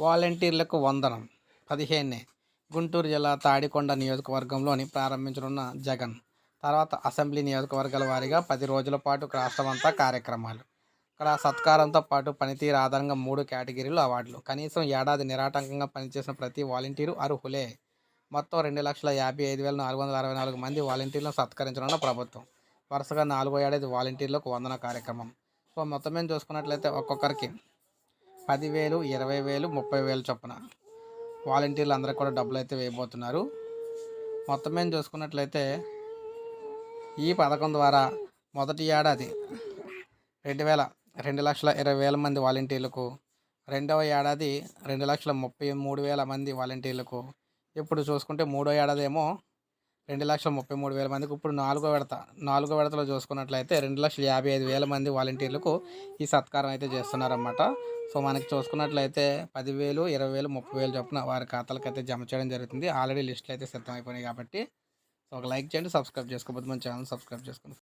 వాలంటీర్లకు వందనం. పదిహేనే. గుంటూరు జిల్లా తాడికొండ నియోజకవర్గంలోని ప్రారంభించనున్న జగన్. తర్వాత అసెంబ్లీ నియోజకవర్గాల వారీగా పది రోజుల పాటు రాష్ట్రమంతా కార్యక్రమాలు. ఇక్కడ సత్కారంతో పాటు పనితీరు ఆధారంగా మూడు కేటగిరీలు అవార్డులు. కనీసం ఏడాది నిరాటంకంగా పనిచేసిన ప్రతి వాలంటీరు అర్హులే. మొత్తం రెండు లక్షల యాభై ఐదు వేల నాలుగు వందల అరవై నాలుగు మంది వాలంటీర్లను సత్కరించనున్న ప్రభుత్వం. వరుసగా నాలుగో ఏడాది వాలంటీర్లకు వందన కార్యక్రమం. సో మొత్తం మేము చూసుకున్నట్లయితే ఒక్కొక్కరికి పదివేలు ఇరవై వేలు ముప్పై వేలు చొప్పున. వాలంటీర్లు అందరికి కూడా డబ్బులు అయితే వేయబోతున్నారు. మొత్తం మేము చూసుకున్నట్లయితే ఈ పథకం ద్వారా మొదటి ఏడాది రెండు వేల రెండు లక్షల ఇరవై వేల మంది వాలంటీర్లకు రెండవ ఏడాది రెండు లక్షల ముప్పై మూడు వేల మంది వాలంటీర్లకు. ఇప్పుడు చూసుకుంటే మూడో ఏడాది ఏమో రెండు లక్షల ముప్పై మూడు వేల మందికి ఇప్పుడు నాలుగో విడత నాలుగో విడతలో చూసుకున్నట్లయితే రెండు లక్షల యాభై ఐదు వేల మంది వాలంటీర్లకు ఈ సత్కారం అయితే చేస్తున్నారన్నమాట. సో మనకి చూసుకున్నట్లయితే పదివేలు ఇరవై వేలు ముప్పై వేలు చొప్పున వారి ఖాతాలకు అయితే జమ చేయడం జరుగుతుంది. ఆల్రెడీ లిస్టులు అయితే సిద్ధమైపోయినాయి కాబట్టి. సో ఒక లైక్ చేయండి సబ్స్క్రైబ్ చేసుకోకపోతే మన ఛానల్ సబ్స్క్రైబ్ చేసుకోండి.